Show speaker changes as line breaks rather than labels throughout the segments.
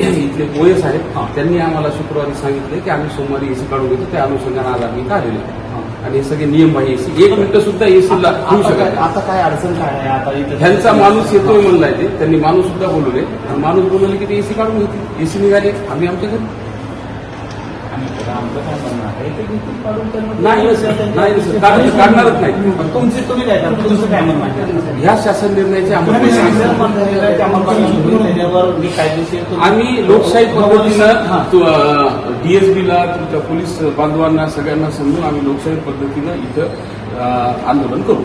इथले पोलीस आहेत त्यांनी आम्हाला शुक्रवारी सांगितले की आम्ही सोमवारी एसी काढून घेतो त्या अनुषंगाने आज आम्ही काढलेले आहे. आणि हे सगळे नियम आहे एसी. एक मिनिट सुद्धा एसीला होऊ
आता
शकत.
आता काय अडचण काय आहे? आता इथं
ह्यांचा माणूस येतोय म्हणलाय ते. त्यांनी माणूस सुद्धा बोलवले आणि माणूस बोलवले की ते एसी काढून घेतील. एसी निघाले. आम्ही आमच्या घरी
आमचं काय म्हणणं आहे ते घेतील काढून त्यांना-
नाही ना सर, नाही ना सर, काढ- काढणारच नाही.
पण तुमची तुम्ही काय करता तुमचं काय म्हणणं आहे?
ह्या शासन निर्णयाचे
तुम्ही तुम्ही त्याच्यावर मी कायदेशीर तुम्ही-
आम्ही लोकशाही पद्धतीनं डीएसबीला तुमच्या पोलीस बांधवांना सगळ्यांना समजून आम्ही लोकशाही पद्धतीनं इथं अं, आंदोलन करू.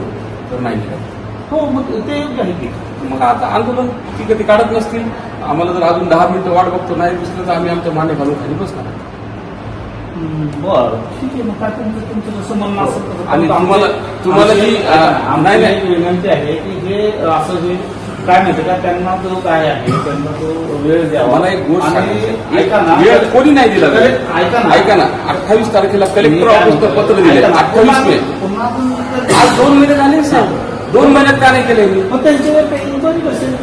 तर नाही.
हो मग ते योग्य आहे की?
मग आता आंदोलन ते काढत नसतील. आम्हाला जर अजून दहा मिनिटं वाट बघतो नाही दिसलं तर आम्ही आमच्या माने घालून खाली बसणार.
बरं. ठीक आहे मग काय तुमचं तुमचं जसं म्हणणं असेल तसं.
आणि तुम्हाला- तुम्हाला जी, नाही,
विनंती आहे की हे असं जे काय माहिती का त्यांना जो काय आहे? त्यांना तो वेळ द्यावा.
मला एक गोष्ट
ऐका ना.
वेळ कोणी नाही दिला.
ऐका ना.
ऐका ना. अठ्ठावीस तारखेला कलेक्टर ऑफिसचं
म्हणतो,
पत्र दिले अठ्ठावीस मे
पुन्हा-
आज दोन महिने झाले सर दोन महिन्यात का नाही केले? मी
मग त्यांच्यावर काही?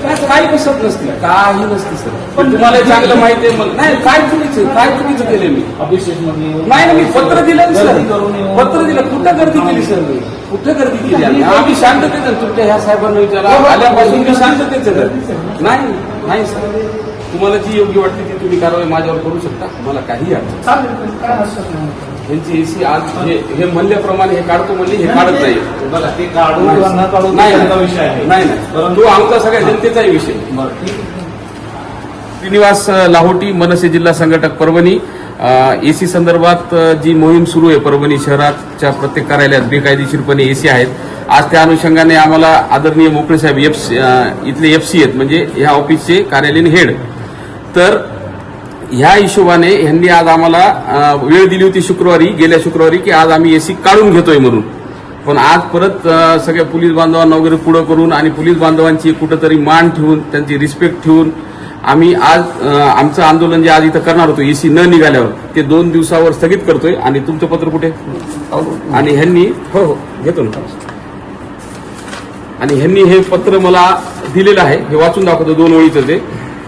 काय
काही बसत नसते काही नसते सर. पण तुम्हाला चांगलं माहिती आहे मला नाही काय चुकीचं काय चुकीचं केले मी?
अभिषेकमध्ये
नाही ना मी पत्र दिलं सर. पत्र दिलं. कुठं गर्दी केली सर? मी कुठं गर्दी केली? आम्ही आम्ही शांततेत तुमच्या ह्या साहेबांना विचारा. आल्यापासून मी शांततेच. नाही नाही सर. तुम्हाला जी योग्य वाटते ती तुम्ही कारवाई माझ्यावर करू शकता. मला काही अडचण
चालेल पण काय हरकत नाही.
यांची एसी आज हे हे म्हणल्याप्रमाणे हे काढतो म्हणले हे काढत नाही.
बघा, ते काढू किंवा न काढू तो
नाही.
त्यांचा विषय आहे.
नाही नाही. तो आमचा सगळ्या जनतेचाही विषय.
बरं ठीक आहे.
श्रीनिवास लाहोटी मनसे जिल्हा संघटक परभणी. एसी संदर्भात अ, जी मोहीम सुरू आहे परभणी शहराच्या प्रत्येक कार्यालयात बेकायदेशीरपणे एसी आहेत. आज त्या अनुषंगाने आम्हाला आदरणीय मोकळे साहेब एफ इथले एफ सी आहेत. म्हणजे ह्या ऑफिसचे कार्यालयीन हेड तर ह्या हिशोबाने ह्यांनी आज आम्हाला वेळ दिली होती शुक्रवारी गेल्या शुक्रवारी की आज आम्ही एसी काढून घेतोय म्हणून. पण आज परत सगळ्या पोलीस बांधवांना वगैरे पुढं करून आणि पोलीस बांधवांची कुठंतरी मान ठेवून त्यांची रिस्पेक्ट ठेवून आम्ही आज आमचं आंदोलन जे आज इथं करणार होतो एसी न निघाल्यावर ते दोन दिवसावर स्थगित करतोय. आणि तुमचं पत्र कुठे? आणि ह्यांनी हो हो घेतो ना. आणि ह्यांनी हे पत्र मला दिलेलं आहे. हे वाचून दाखवतो दोन ओळीचं ते.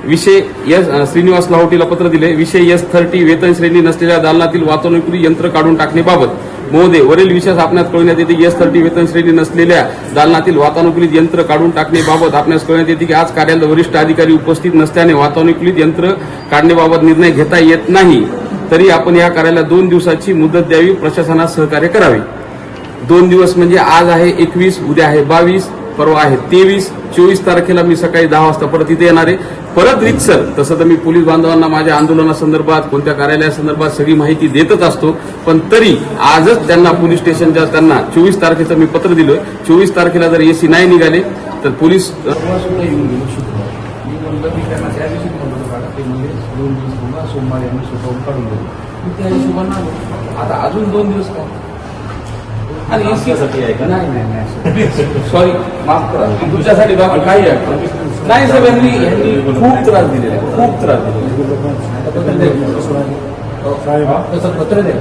विषय यस श्रीनिवास लाहोटीला पत्र दिले. विषय यस थर्टी वेतन श्रेणी नसलेल्या दालनातील वातानुकूली यंत्र काढून टाकण्याबाबत महोदय वरील विषयास आपणास कळविण्यात येते. यस थर्टी वेतन श्रेणी नसलेल्या दालनातील वातानुकूलित यंत्र काढून टाकण्याबाबत आपणास कळविण्यात येते की आज कार्यालयात वरिष्ठ अधिकारी उपस्थित नसल्याने वातानुकूलित यंत्र काढण्याबाबत निर्णय घेता येत नाही. तरी आपण या कार्याला दोन दिवसाची मुदत द्यावी प्रशासनास सहकार्य करावे. दोन दिवस म्हणजे आज आहे एकवीस उद्या आहे बावीस परवा आहे तेवीस. चोवीस तारखेला मी सकाळी दहा वाजता परत इथे येणार आहे. परत रितसर तसं तर मी पोलीस बांधवांना माझ्या आंदोलनासंदर्भात कोणत्या कार्यालयासंदर्भात सगळी माहिती देतच असतो पण तरी आजच त्यांना पोलीस स्टेशनच्या त्यांना चोवीस तारखेचं मी पत्र दिलोय चोवीस तारखेला जर एसी नाही निघाले तर पोलीस
म्हणजे सोमवारी आम्ही स्वतःहून काढून देऊ मी त्या हिशोबानं आलो. आता अजून दोन दिवस काय
आणि
आहे का?
नाही नाही नाही
सॉरी माफ करा तुमच्यासाठी बाबा काही आहे नाही साहेब यांनी यांनी खूप त्रास दिलेला आहे खूप त्रास दिलेला आहे.
साहेब तसं पत्र द्या